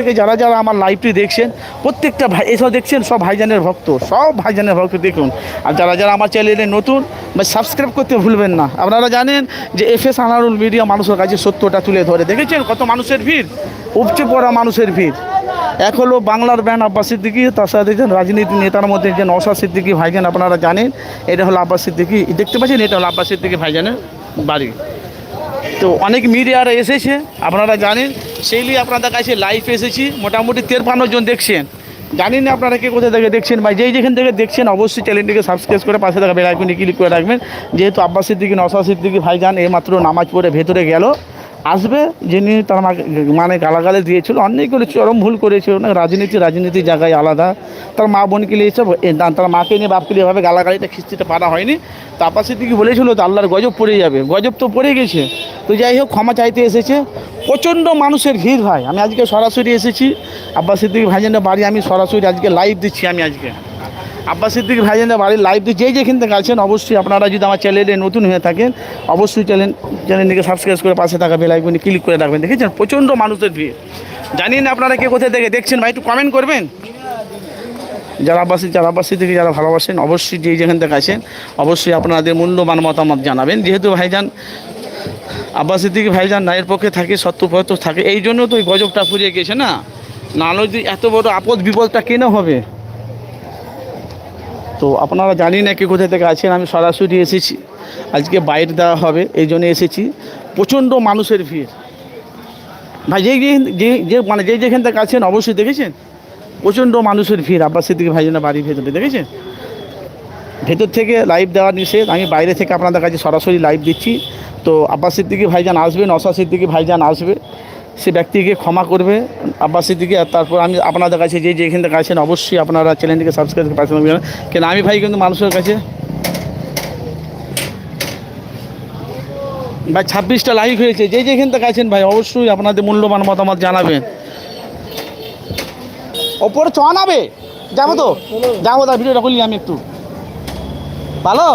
থেকে যারা যারা আমার লাইভটি দেখছেন, প্রত্যেকটা ভাই এসব দেখছেন, সব ভাইজানের ভক্ত, সব ভাইজানের ভক্ত দেখুন। আর যারা যারা আমার চ্যানেলে নতুন বা সাবস্ক্রাইব করতে ভুলবেন না। আপনারা জানেন যে এফ এস আনারুল মিডিয়া মানুষের কাছে সত্যটা তুলে ধরে। দেখেছেন কত মানুষের ভিড়? উপচে পড়া মানুষের ভিড়। এক হলো বাংলার ব্যান্ড আব্বাস সিদ্দিকি, তার সাথে দেখছেন রাজনীতি নেতার মধ্যে যে নওশাদ সিদ্দিকি ভাইজান, আপনারা জানেন। এটা হলো আব্বাস সিদ্দিকি। দেখতে পাচ্ছেন, এটা হলো আব্বাস সিদ্দিকি ভাইজানের বাড়ি। তো অনেক মিডিয়ারা এসেছে, আপনারা জানেন। সেই নিয়ে আপনাদের কাছে লাইভ এসেছি, মোটামুটি তেরপান্ন জন দেখছেন। জানি না আপনারা কে কোথায় থেকে দেখছেন বা যেই যেখান থেকে দেখছেন, অবশ্যই চ্যানেলটিকে সাবস্ক্রাইব করে পাশে থাকা বেলাইকনে ক্লিক করে রাখবেন। যেহেতু আব্বাস সিদ্দিকি নসা সিদ্দিকি ভাইজান এইমাত্র নামাজ পড়ে ভেতরে গেল আসবে, যিনি তার মানে গালাগালে দিয়েছিল, অনেকগুলো চরম ভুল করেছিল না রাজনীতি, রাজনীতির জায়গায় আলাদা। তার মা বোনকে নিয়ে এসে তার- মাকে নিয়ে বাপকে নিয়ে এভাবে গালাগালিটা খিস্তিতে পারা হয়নি। তারপর আব্বাস সিদ্দিকি বলেছিল তো আল্লাহর গজব পড়ে যাবে। গজব তো পড়ে গেছে। তো যাই হোক, ক্ষমা চাইতে এসেছে। প্রচণ্ড মানুষের ভিড় ভাই। আমি আজকে সরাসরি এসেছি। আব্বাস সিদ্দিকি বাড়ি আমি সরাসরি আজকে লাইভ দিচ্ছি আমি আজকে। আব্বাস সিদ্দিকি ভাইজানের বাড়ির লাইভ দিয়ে যেই যেখান থেকে আছেন, অবশ্যই আপনারা যদি আমার চ্যানেলে নতুন হয়ে থাকেন, অবশ্যই চ্যানেল চ্যানেলটিকে সাবস্ক্রাইব করে পাশে থাকা বেলাইকনে ক্লিক করে রাখবেন। দেখেছেন? প্রচণ্ড মানুষের ভিড়। জানি না আপনারা কে কোথায় থেকে দেখছেন, ভাই, একটু কমেন্ট করবেন? যারা আব্বাসী যারা আব্বাসী থেকে যারা ভালোবাসেন, অবশ্যই যেই যেখান থেকে আছেন, অবশ্যই আপনাদের মূল্যবান মতামত জানাবেন। যেহেতু ভাইজান আব্বাস সিদ্দিকি ভাইজান নায়ের পক্ষে থাকে সত্যপত্র থাকে, এই জন্য তো ওই গজবটা ফুরিয়ে গেছে না? নাহলে যদি এত বড় আপদ বিপদটা কেন হবে? তো আপনারা জানি না কি কোথা থেকে আছেন, আমি সরাসরি এসেছি। আজকে বাইরে দেওয়া হবে, এই জন্য এসেছি। প্রচণ্ড মানুষের ভিড়। ভাই, যে যে মানে যেই যেখান থেকে আছেন, অবশ্যই দেখেছেন? প্রচণ্ড মানুষের ভিড়। আব্বাস সিদ্দিকি ভাইজানের বাড়ির ভেতরে, দেখেছেন? ভেতর থেকে লাইভ দেওয়া নিষেধ। আমি বাইরে থেকে আপনাদের কাছে সরাসরি লাইভ দিচ্ছি। তো আব্বাস সিদ্দিকি ভাইজান আসবে নসা সিদ্দিকি ভাইজান আসবে। সে ব্যক্তিকে ক্ষমা করবে আব্বাস সিদ্দিকি আর তারপর আমি আপনাদের কাছে যে যেখান থেকে আছেন অবশ্যই আপনারা চ্যানেলটিকে সাবস্ক্রাইব করে কেন, আমি ভাই কিন্তু মানুষের কাছে ভাই, ছাব্বিশটা লাইভ হয়েছে। যে যেখান থেকে আছেন ভাই, অবশ্যই আপনাদের মূল্যবান মতামত জানাবেন। ওপরে চনাবে যাব তো? যাব তার ভিডিওটা করলি আমি একটু। ভালো?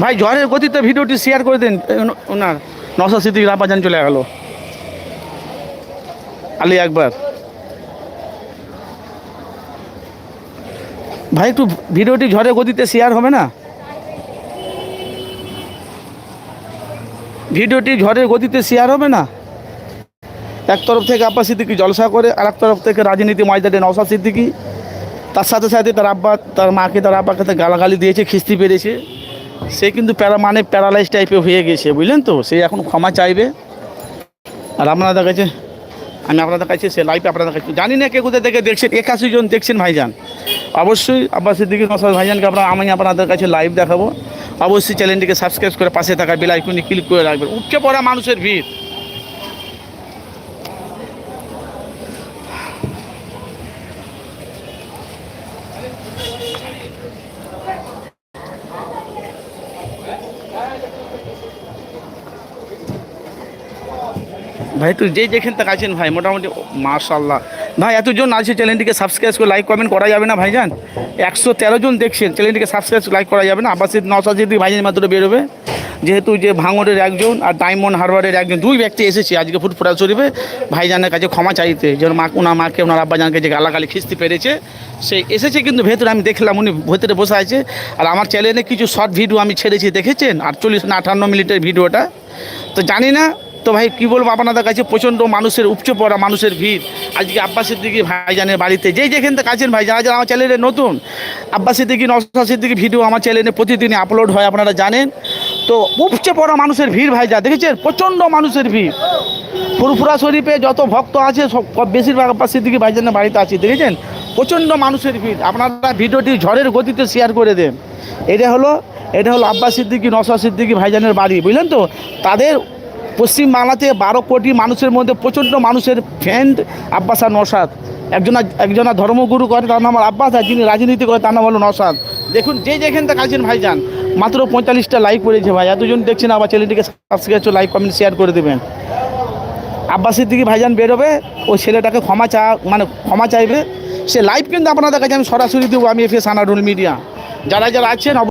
ভাই ঝড়ের গতিতে ভিডিওটি শেয়ার করে দিন ওন- ওনার। নশা স্মৃতি রাপাজান চলে গেল। আলি একবার ভাই, একটু ভিডিওটি ঝড়ের গতিতে শেয়ার হবে না? ভিডিওটি ঝড়ের গতিতে শেয়ার হবে না? এক তরফ থেকে আব্বা সিদ্দিকি জলসা করে আর এক তরফ থেকে রাজনীতি ময়দানে নওসা সিদ্দিকি। তার সাথে সাথে তার আব্বা, তার মাকে, তার আব্বাকে গালাগালি দিয়েছে, খিস্তি পেরেছে। সে কিন্তু প্যারা মানে প্যারালাইজ টাইপের হয়ে গেছে, বুঝলেন তো? সে এখন ক্ষমা চাইবে। আর আপনাদের কাছে, আমি আপনাদের কাছে সে লাইভে আপনাদের কাছে জানি না কে কোথায় থেকে দেখছেন, একাশি জন দেখছেন ভাইজান। অবশ্যই আব্বাস সিদ্দিকি নসাদ ভাইজানকে আপনার আমি আপনাদের কাছে লাইভ দেখাবো। অবশ্যই চ্যানেলটিকে সাবস্ক্রাইব করে পাশে থাকা বেল আইকনে ক্লিক করে রাখবেন। উঠছে পড়া মানুষের ভিড়। ভাই তুই যেই যেখান থেকে আছেন ভাই, মোটামুটি মাশাল্লাহ ভাই, এতজন আছে চ্যানেলটিকে সাবস্ক্রাইব করে লাইক কমেন্ট করা যাবে না ভাইজান? একশো তেরো জন দেখছেন, চ্যানেলটিকে সাবস্ক্রাইব লাইক করা যাবে না। আবাসিক নশাশি ভাইজান মাত্র বেরোবে। যেহেতু যে ভাঙড়ের একজন আর ডায়মন্ড হারবারের একজন, দুই ব্যক্তি এসেছে আজকে ফুটফুরা শরীফে। ভাইজানের কাছে ক্ষমা চাইতে, যেন মা ওনার মাকে, ওনার আব্বাজানকে যে গালাগালি, খিস্তি পেরেছে, সে এসেছে কিন্তু ভেতরে, আমি দেখলাম উনি ভেতরে বসে আছে। আর আমার চ্যানেলে কিছু শর্ট ভিডিও আমি ছেড়েছি, দেখেছেন? আটচল্লিশ না আটান্ন মিনিটের ভিডিওটা তো জানি না তো ভাই, কী বলব আপনাদের কাছে? প্রচণ্ড মানুষের, উপচে পড়া মানুষের ভিড়। আজকে আব্বাসের সিদ্দিকি ভাইজানের বাড়িতে। যেই যেখান থেকে আছেন ভাই, যারা আমার চ্যানেলে নতুন, আব্বাসের সিদ্দিকি নশাসের দিকে ভিডিও আমার চ্যানেলে প্রতিদিনই আপলোড হয়, আপনারা জানেন। তো উপচে পড়া মানুষের ভিড় ভাই, যা দেখেছেন? প্রচণ্ড মানুষের ভিড়। ফুরফুরা শরীফে যত ভক্ত আছে, সব বেশিরভাগ আব্বাসের দিকে ভাইজানের বাড়িতে আছে, দেখেছেন? প্রচণ্ড মানুষের ভিড়। আপনারা ভিডিওটি ঝড়ের গতিতে শেয়ার করে দেন। এটা হলো এটা হলো আব্বাস সিদ্দিকি নশা সিদ্দিকি ভাইজানের বাড়ি, বুঝলেন তো? তাদের পশ্চিমবাংলাতে বারো কোটি মানুষের মধ্যে প্রচণ্ড মানুষের ফ্যান্ড আব্বাস আর নসাদ একজনা একজনা ধর্মগুরু করে, তার নাম আব্বাস, আর যিনি রাজনীতি করে, তার নাম হলো নসাদ দেখুন, যে যেখান থেকে আছেন ভাইজান, মাত্র পঁয়তাল্লিশটা লাইক করেছে ভাই। এতজন দেখছেন আবার ছেলেটিকে সাবস্ক্রাইব লাইক কমেন্ট শেয়ার করে দেবেন। আব্বাসের দিকে ভাইজান বেরোবে, ওই ছেলেটাকে ক্ষমা চা মানে ক্ষমা চাইবে। সে লাইভ কিন্তু আপনাদের কাছে আমি সরাসরি দেবো, আমি এফ এস আনারুল মিডিয়া। যারা যারা আছেন